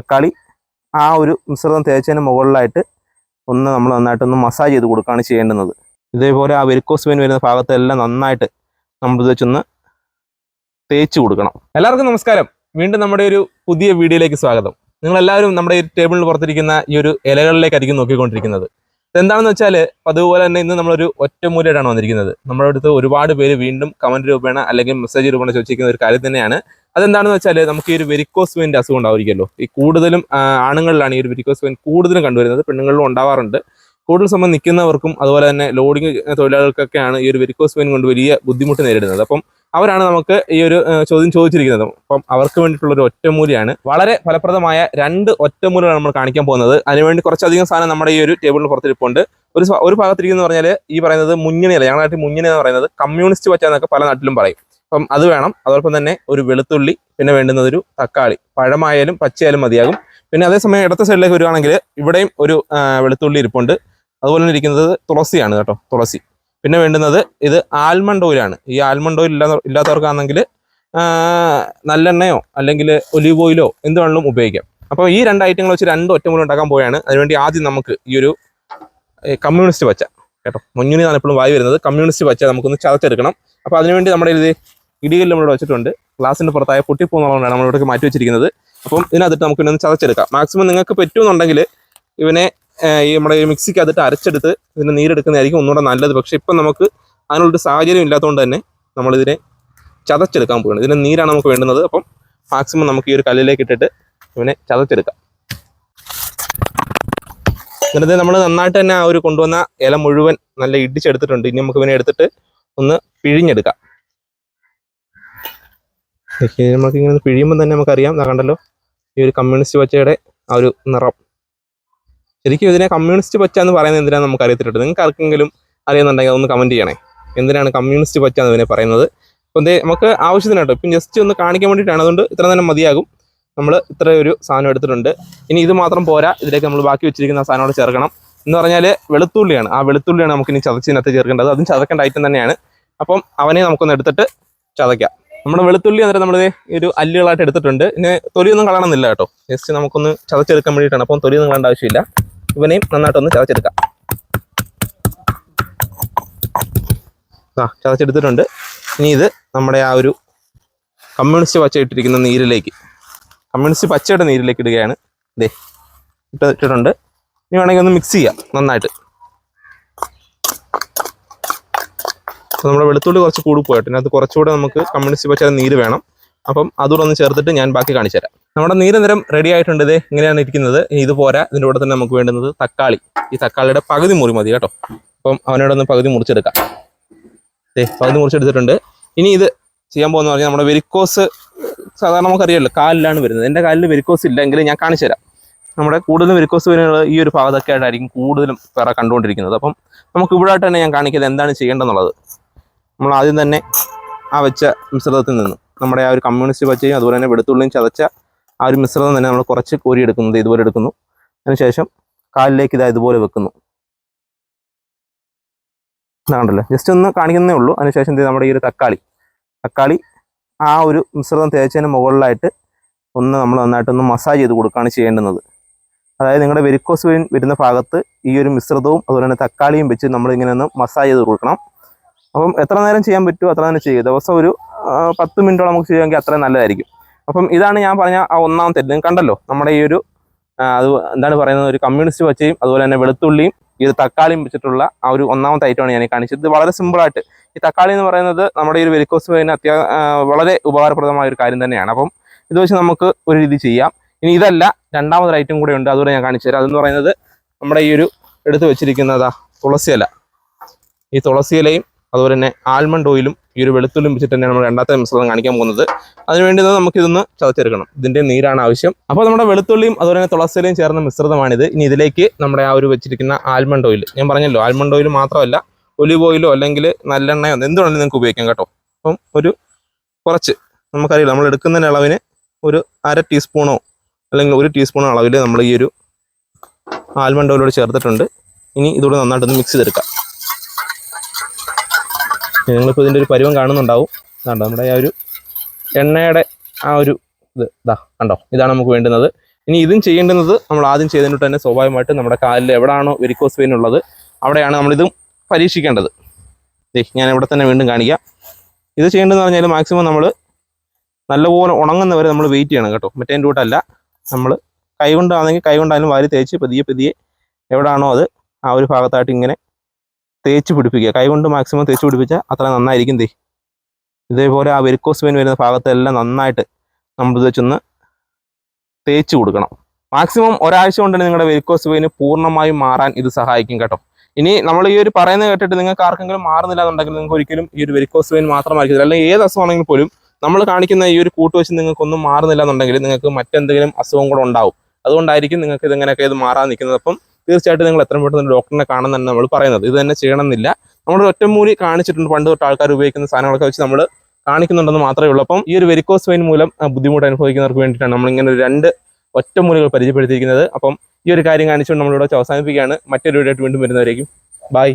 തക്കാളി ആ ഒരു മിശ്രിതം തേച്ചതിന് മുകളിലായിട്ട് ഒന്ന് നമ്മൾ നന്നായിട്ടൊന്ന് മസാജ് ചെയ്ത് കൊടുക്കുകയാണ് ചെയ്യേണ്ടുന്നത്. ഇതേപോലെ ആ വെരിക്കോസ് വെയിൻ വരുന്ന ഭാഗത്തെല്ലാം നന്നായിട്ട് നമ്മൾ വെച്ചൊന്ന് തേച്ച് കൊടുക്കണം. എല്ലാവർക്കും നമസ്കാരം. വീണ്ടും നമ്മുടെ ഒരു പുതിയ വീഡിയോയിലേക്ക് സ്വാഗതം. നിങ്ങൾ എല്ലാവരും നമ്മുടെ ഈ ടേബിളിൽ പുറത്തിരിക്കുന്ന ഈ ഒരു ഇലകളിലേക്കായിരിക്കും നോക്കിക്കൊണ്ടിരിക്കുന്നത്. എന്താണെന്ന് വെച്ചാൽ അതുപോലെ തന്നെ ഇന്ന് നമ്മളൊരു ഒറ്റമൂലയായിട്ടാണ് വന്നിരിക്കുന്നത്. നമ്മുടെ അടുത്ത് ഒരുപാട് പേര് വീണ്ടും കമന്റ് രൂപേണ അല്ലെങ്കിൽ മെസ്സേജ് രൂപേണ ചോദിച്ചിരിക്കുന്ന ഒരു കാര്യം തന്നെയാണ്. അതെന്താണെന്ന് വെച്ചാൽ നമുക്ക് ഈ ഒരു വെരിക്കോസ് വെയിന്റെ അസുഖം ഉണ്ടാവുമല്ലോ ഈ കൂടുതലും ആണുങ്ങളിലാണ് ഈ ഒരു വെരിക്കോസ് വെയിൻ കൂടുതലും കണ്ടുവരുന്നത്. പെണ്ണുങ്ങളിലും ഉണ്ടാവാറുണ്ട്. കൂടുതൽ സമയം നിൽക്കുന്നവർക്കും അതുപോലെ തന്നെ ലോഡിംഗ് തൊഴിലാളികൾക്കൊക്കെയാണ് ഈ ഒരു വെരിക്കോസ് വെയിൻ കൊണ്ട് വലിയ ബുദ്ധിമുട്ട് നേരിടുന്നത്. അപ്പം അവരാണ് നമുക്ക് ഈ ഒരു ചോദ്യം ചോദിച്ചിരിക്കുന്നത്. അപ്പം അവർക്ക് വേണ്ടിയിട്ടുള്ള ഒരു ഒറ്റമൂലിയാണ്. വളരെ ഫലപ്രദമായ രണ്ട് ഒറ്റമൂലികളാണ് നമ്മൾ കാണിക്കാൻ പോകുന്നത്. അതിനുവേണ്ടി കുറച്ചധികം സാധനം നമ്മുടെ ഈ ഒരു ടേബിളിന് പുറത്തിരിപ്പുണ്ട്. ഒരു ഒരു ഭാഗത്തിരിക്കുന്നു പറഞ്ഞാൽ ഈ പറയുന്നത് മുന്നണിയല്ല ഞങ്ങളുടെ നാട്ടിൽ മുന്നണി എന്ന് പറയുന്നത് കമ്മ്യൂണിസ്റ്റ് പച്ച എന്നൊക്കെ പല നാട്ടിലും പറയും. അപ്പം അത് വേണം. അതോടൊപ്പം തന്നെ ഒരു വെളുത്തുള്ളി പിന്നെ വേണ്ടുന്നത് ഒരു തക്കാളി. പഴമായാലും പച്ചയായാലും മതിയാകും. പിന്നെ അതേസമയം ഇടത്തെ സൈഡിലേക്ക് വരുവാണെങ്കിൽ ഇവിടെയും ഒരു വെളുത്തുള്ളി ഇരിപ്പുണ്ട്. അതുപോലെ തന്നെ ഇരിക്കുന്നത് തുളസിയാണ് കേട്ടോ തുളസി. പിന്നെ വേണ്ടുന്നത് ഇത് ആൽമണ്ട് ഓയിലാണ്. ഈ ആൽമണ്ട് ഓയിൽ ഇല്ലാത്ത ഇല്ലാത്തവർക്കാണെങ്കിൽ നല്ലെണ്ണയോ അല്ലെങ്കിൽ ഒലീവ് ഓയിലോ എന്ത് വേണമെങ്കിലും ഉപയോഗിക്കാം. അപ്പോൾ ഈ രണ്ട് ഐറ്റങ്ങൾ വെച്ച് രണ്ട് ഒറ്റമൂലം ഉണ്ടാക്കാൻ പോയാണ് അതിനുവേണ്ടി ആദ്യം നമുക്ക് ഈ ഒരു കമ്മ്യൂണിസ്റ്റ് പച്ച കേട്ടോ. മുന്നിൽ നിന്നാണ് എപ്പോഴും വായി വരുന്നത്. കമ്മ്യൂണിസ്റ്റ് പച്ച നമുക്കൊന്ന് ചതച്ചെടുക്കണം. അപ്പോൾ അതിനുവേണ്ടി നമ്മുടെ ഇത് ഇടികല്ല് നമ്മളിവിടെ വെച്ചിട്ടുണ്ട്. ഗ്ലാസിന്റെ പുറത്തായ നമ്മൾ ഇവിടെ മാറ്റി വെച്ചിരിക്കുന്നത്. അപ്പം ഇതിനകത്തിട്ട് നമുക്ക് ഇന്നൊന്ന് ചതച്ചെടുക്കാം. മാക്സിമം നിങ്ങൾക്ക് പറ്റുമെന്നുണ്ടെങ്കിൽ ഇവനെ ഈ നമ്മുടെ ഈ മിക്സിക്കകത്തിട്ട് അരച്ചെടുത്ത് ഇതിന്റെ നീരെടുക്കുന്നതായിരിക്കും ഒന്നുകൂടെ നല്ലത്. പക്ഷേ ഇപ്പം നമുക്ക് അതിനുള്ളൊരു സാഹചര്യം ഇല്ലാത്തതുകൊണ്ട് തന്നെ നമ്മളിതിനെ ചതച്ചെടുക്കാൻ പോവുകയാണ്. ഇതിന് നീരാണ് നമുക്ക് വേണ്ടുന്നത്. അപ്പം മാക്സിമം നമുക്ക് ഈ ഒരു കല്ലിലേക്ക് ഇട്ടിട്ട് ഇവനെ ചതച്ചെടുക്കാം. എന്നിട്ട് നമ്മൾ നന്നായിട്ട് തന്നെ ആ ഒരു കൊണ്ടുവന്ന ഇല മുഴുവൻ നല്ല ഇടിച്ചെടുത്തിട്ടുണ്ട്. ഇനി നമുക്ക് ഇവനെ എടുത്തിട്ട് ഒന്ന് പിഴിഞ്ഞെടുക്കാം. നമുക്ക് ഇങ്ങനെ പിഴിയുമ്പോൾ തന്നെ നമുക്കറിയാം. കണ്ടല്ലോ? ഈ ഒരു കമ്മ്യൂണിസ്റ്റ് പച്ചയുടെ ആ ഒരു നിറം. ശരിക്കും ഇതിനെ കമ്മ്യൂണിസ്റ്റ് പച്ച എന്ന് പറയുന്നത് എന്തിനാണ് നമുക്ക് അറിയത്തില്ല നിങ്ങൾക്ക് ആർക്കെങ്കിലും അറിയുന്നുണ്ടെങ്കിൽ അതൊന്ന് കമന്റ് ചെയ്യണേ. എന്തിനാണ് കമ്മ്യൂണിസ്റ്റ് പച്ച എന്ന് ഇതിനെ പറയുന്നത്? അപ്പം എന്തേ നമുക്ക് ആവശ്യത്തിന് കേട്ടോ. ഇപ്പം ജസ്റ്റ് ഒന്ന് കാണിക്കാൻ വേണ്ടിയിട്ടാണ്. അതുകൊണ്ട് ഇത്ര തന്നെ മതിയാകും. നമ്മൾ ഇത്രയൊരു സാധനം എടുത്തിട്ടുണ്ട്. ഇനി ഇത് മാത്രം പോരാ. ഇതിലേക്ക് നമ്മൾ ബാക്കി വെച്ചിരിക്കുന്ന സാധനം ചേർക്കണം. എന്ന് പറഞ്ഞാൽ വെളുത്തുള്ളിയാണ്. ആ വെളുത്തുള്ളിയാണ് നമുക്ക് ഇനി ചതച്ചിനകത്ത് ചേർക്കേണ്ടത്. അതും ചതക്കേണ്ട ഐറ്റം തന്നെയാണ്. അപ്പം അവനെ നമുക്കൊന്ന് എടുത്തിട്ട് ചതയ്ക്കാം. നമ്മുടെ വെളുത്തുള്ളി അന്നേരം നമ്മൾ ഒരു അല്ലുകളായിട്ട് എടുത്തിട്ടുണ്ട്. ഇനി തൊലിയൊന്നും കളയണമെന്നില്ല കേട്ടോ. ജസ്റ്റ് നമുക്കൊന്ന് ചതച്ചെടുക്കാൻ വേണ്ടിയിട്ടാണ്. അപ്പം തൊലിയൊന്നും കളണ്ട ആവശ്യമില്ല. ഇവനെയും നന്നായിട്ടൊന്ന് ചതച്ചെടുക്കാം. ആ ചതച്ചെടുത്തിട്ടുണ്ട്. ഇനി ഇത് നമ്മുടെ ആ ഒരു കമ്മ്യൂണിസ്റ്റ് പച്ച ഇട്ടിരിക്കുന്ന നീരിലേക്ക് കമ്മ്യൂണിസ്റ്റ് പച്ചയുടെ നീരിലേക്ക് ഇടുകയാണ്. ഇതേ ഇട്ട് ഇട്ടിട്ടുണ്ട്. ഇനി വേണമെങ്കിൽ ഒന്ന് മിക്സ് ചെയ്യാം നന്നായിട്ട്. നമ്മുടെ വെളുത്തുള്ളി കുറച്ച് കൂടി പോയിട്ട് ഇതിനകത്ത് കുറച്ചുകൂടെ നമുക്ക് കമ്മ്യൂണിസ്റ്റ് പച്ചയുടെ നീര് വേണം. അപ്പം അതുകൂടെ ഒന്ന് ചേർത്തിട്ട് ഞാൻ ബാക്കി കാണിച്ചു തരാം. നമ്മുടെ നീര് നിരം റെഡി ആയിട്ടുണ്ട് ഇത് ഇങ്ങനെയാണ് ഇരിക്കുന്നത്. ഇത് പോരാ. ഇതിന്റെ കൂടെ തന്നെ നമുക്ക് വേണ്ടുന്നത് തക്കാളി. ഈ തക്കാളിയുടെ പകുതി മുറി മതി കേട്ടോ. അപ്പം അവനോട് ഒന്ന് പകുതി മുറിച്ചെടുക്കാം. ദേ പകുതി മുറിച്ചെടുത്തിട്ടുണ്ട്. ഇനി ഇത് ചെയ്യാൻ പോകുന്ന പറഞ്ഞാൽ നമ്മുടെ വെരിക്കോസ് സാധാരണ നമുക്കറിയാമല്ലോ കാലിലാണ് വരുന്നത്. എന്റെ കാലിൽ വെരിക്കോസ് ഇല്ലെങ്കിലും ഞാൻ കാണിച്ചു തരാം. നമ്മുടെ കൂടുതലും വെരിക്കോസ് വരുന്നത് ഈ ഒരു ഭാഗത്തൊക്കെ ആയിട്ടായിരിക്കും കൂടുതലും പിറ കണ്ടുകൊണ്ടിരിക്കുന്നത്. അപ്പം നമുക്ക് ഇവിടെ തന്നെ ഞാൻ കാണിക്കുന്നത് എന്താണ് ചെയ്യേണ്ടതെന്നുള്ളത്. നമ്മൾ ആദ്യം തന്നെ ആ വെച്ച മിശ്രിതത്തിൽ നിന്ന് നമ്മുടെ ആ ഒരു കമ്മ്യൂണിസ്റ്റ് പച്ചയും അതുപോലെ തന്നെ വെളുത്തുള്ളിയും ചതച്ച ആ ഒരു മിശ്രിതം തന്നെ നമ്മൾ കുറച്ച് കോരി എടുക്കുന്നത് ഇതുപോലെ എടുക്കുന്നു. അതിനുശേഷം കാലിലേക്ക് ഇതാ ഇതുപോലെ വെക്കുന്നു. ണ്ടല്ലോ ജസ്റ്റ് ഒന്ന് കാണിക്കുന്നേ ഉള്ളൂ. അതിനുശേഷം നമ്മുടെ ഈ ഒരു തക്കാളി. തക്കാളി ആ ഒരു മിശ്രിതം തേച്ചതിന് മുകളിലായിട്ട് ഒന്ന് നമ്മൾ നന്നായിട്ടൊന്ന് മസാജ് ചെയ്ത് കൊടുക്കുകയാണ് ചെയ്യേണ്ടുന്നത്. അതായത് നിങ്ങളുടെ വെരിക്കോസ് വരുന്ന ഭാഗത്ത് ഈ ഒരു മിശ്രിതവും അതുപോലെ തന്നെ തക്കാളിയും വെച്ച് നമ്മൾ ഇങ്ങനെ ഒന്ന് മസാജ് ചെയ്ത് കൊടുക്കണം. അപ്പം എത്ര നേരം ചെയ്യാൻ പറ്റുമോ അത്ര നേരം ചെയ്യുക. ദിവസം ഒരു പത്ത് മിനിറ്റോളം നമുക്ക് ചെയ്യുമെങ്കിൽ അത്രയും നല്ലതായിരിക്കും. അപ്പം ഇതാണ് ഞാൻ പറഞ്ഞ ആ ഒന്നാമത്തെ നിങ്ങൾ കണ്ടല്ലോ നമ്മുടെ ഈ ഒരു അത് എന്താണ് പറയുന്നത്? ഒരു കമ്മ്യൂണിസ്റ്റ് പച്ചയും അതുപോലെ തന്നെ വെളുത്തുള്ളിയും ഈ ഒരു തക്കാളിയും വെച്ചിട്ടുള്ള ആ ഒരു ഒന്നാമത്തെ ഐറ്റമാണ് ഞാൻ കാണിച്ചത്. ഇത് വളരെ സിമ്പിളായിട്ട് ഈ തക്കാളി എന്ന് പറയുന്നത് നമ്മുടെ ഈ ഒരു വെരിക്കോസ് വെയിന് അത്യാ വളരെ ഉപകാരപ്രദമായ ഒരു കാര്യം തന്നെയാണ്. അപ്പം ഇത് വെച്ച് നമുക്ക് ഒരു രീതി ചെയ്യാം. ഇനി ഇതല്ല രണ്ടാമതൊരു ഐറ്റം കൂടെ ഉണ്ട് അതുകൂടെ ഞാൻ കാണിച്ചു തരാം. അതെന്ന് പറയുന്നത് നമ്മുടെ ഈ ഒരു എടുത്ത് വെച്ചിരിക്കുന്നതാ തുളസിയില. ഈ തുളസി ഇലയും അതുപോലെ തന്നെ ആൽമണ്ട് ഓയിലും ഈ ഒരു വെളുത്തുള്ളിയും വെച്ചിട്ട് തന്നെയാണ് നമ്മൾ രണ്ടാമത്തെ മിശ്രണം കാണിക്കാൻ പോകുന്നത്. അതിനുവേണ്ടി നമുക്ക് ഇതൊന്ന് ചതച്ചെടുക്കണം. ഇതിന്റെ നീരാണ് ആവശ്യം. അപ്പോൾ നമ്മുടെ വെളുത്തുള്ളിയും അതുപോലെ തന്നെ തുളസിലയും ചേർന്ന മിശ്രിതമാണിത്. ഇനി ഇതിലേക്ക് നമ്മുടെ ആ ഒരു വെച്ചിരിക്കുന്ന ആൽമണ്ട് ഓയിൽ ഞാൻ പറഞ്ഞല്ലോ ആൽമണ്ട് ഓയിൽ മാത്രമല്ല ഒലിവ് ഓയിലോ അല്ലെങ്കിൽ നല്ലെണ്ണയോ എന്തുവേണമെങ്കിലും നിങ്ങൾക്ക് ഉപയോഗിക്കാം കേട്ടോ. അപ്പം ഒരു കുറച്ച് നമുക്കറിയില്ല നമ്മൾ എടുക്കുന്നതിന് അളവിന് ഒരു അര ടീസ്പൂണോ അല്ലെങ്കിൽ ഒരു ടീസ്പൂണോ അളവിൽ നമ്മൾ ഈ ഒരു ആൽമണ്ട് ഓയിലോട് ചേർത്തിട്ടുണ്ട്. ഇനി ഇതുകൂടെ നന്നായിട്ടൊന്ന് മിക്സ് ചെയ്തെടുക്കാം. നിങ്ങളിപ്പോൾ ഇതിന്റെ ഒരു പരിവം കാണുന്നുണ്ടാവും. കണ്ടോ? നമ്മുടെ ആ ഒരു എണ്ണയുടെ ആ ഒരു ഇത്. ഇതാ കണ്ടോ? ഇതാണ് നമുക്ക് വേണ്ടുന്നത്. ഇനി ഇതും ചെയ്യേണ്ടുന്നത് നമ്മൾ ആദ്യം ചെയ്തതിനോട്ട് തന്നെ സ്വാഭാവികമായിട്ട് നമ്മുടെ കാലിൽ എവിടെയാണോ വെരിക്കോസ് വെയിൻ ഉള്ളത് അവിടെയാണ് നമ്മളിതും പരീക്ഷിക്കേണ്ടത്. ദേ ഞാൻ ഇവിടെ തന്നെ വീണ്ടും കാണിക്കാം. ഇത് ചെയ്യേണ്ടതെന്ന് പറഞ്ഞാൽ മാക്സിമം നമ്മൾ നല്ലപോലെ ഉണങ്ങുന്നവരെ നമ്മൾ വെയിറ്റ് ചെയ്യണം കേട്ടോ. മറ്റേ കൂട്ടല്ല. നമ്മൾ കൈകൊണ്ടാണെങ്കിൽ കൈകൊണ്ടായാലും വാരി തേച്ച് പതിയെ പതിയെ എവിടെയാണോ അത് ആ ഒരു ഭാഗത്തായിട്ട് ഇങ്ങനെ തേച്ച് പിടിപ്പിക്കുക. കൈകൊണ്ട് മാക്സിമം തേച്ച് പിടിപ്പിച്ചാൽ അത്ര നന്നായിരിക്കും തേ ഇതേപോലെ ആ വെരിക്കോസ് വെയിൻ വരുന്ന ഭാഗത്തെല്ലാം നന്നായിട്ട് നമ്മൾ വെച്ചൊന്ന് തേച്ച് കൊടുക്കണം. മാക്സിമം ഒരാഴ്ച കൊണ്ട് നിങ്ങളുടെ വെരിക്കോസ് വെയിന് പൂർണമായും മാറാൻ ഇത് സഹായിക്കും കേട്ടോ. ഇനി നമ്മൾ ഈ ഒരു പറയുന്നത് കേട്ടിട്ട് നിങ്ങൾക്ക് ആർക്കെങ്കിലും മാറുന്നില്ല എന്നുണ്ടെങ്കിൽ നിങ്ങൾക്ക് ഒരിക്കലും ഈ ഒരു വെരിക്കോസ് വെയിൻ മാത്രമായിരിക്കും അല്ലെങ്കിൽ ഏത് അസുഖമാണെങ്കിൽ പോലും നമ്മൾ കാണിക്കുന്ന ഈ ഒരു കൂട്ട് വെച്ച് നിങ്ങൾക്കൊന്നും മാറുന്നില്ല എന്നുണ്ടെങ്കിൽ നിങ്ങൾക്ക് മറ്റെന്തെങ്കിലും അസുഖം കൂടെ ഉണ്ടാവും. അതുകൊണ്ടായിരിക്കും നിങ്ങൾക്ക് ഇതിങ്ങനെയൊക്കെ ഇത് മാറാൻ നിൽക്കുന്നത് അപ്പം തീർച്ചയായിട്ടും നിങ്ങൾ എത്രയും പെട്ടെന്ന് ഡോക്ടറിനെ കാണാൻ തന്നെ നമ്മൾ പറയുന്നത്. ഇത് തന്നെ ചെയ്യണമെന്നില്ല. നമ്മൾ ഒറ്റമൂലി കാണിച്ചിട്ടുണ്ട്. പണ്ട് തൊട്ട് ആൾക്കാർ ഉപയോഗിക്കുന്ന സാധനങ്ങളൊക്കെ വെച്ച് നമ്മൾ കാണിക്കുന്നുണ്ടെന്ന് മാത്രമേ ഉള്ളൂ. അപ്പം ഈ ഒരു വെരിക്കോസ് വെയിൻ മൂലം ബുദ്ധിമുട്ട് അനുഭവിക്കുന്നവർക്ക് വേണ്ടിയിട്ടാണ് നമ്മളിങ്ങനെ ഒരു രണ്ട് ഒറ്റമൂലികൾ പരിചയപ്പെടുത്തിയിരിക്കുന്നത്. അപ്പം ഈ ഒരു കാര്യം കാണിച്ചുകൊണ്ട് നമ്മളിവിടെ അവസാനിപ്പിക്കുകയാണ്. മറ്റൊരു വീഡിയോ ആയിട്ട് വീണ്ടും വരുന്നവരേക്കും. ബൈ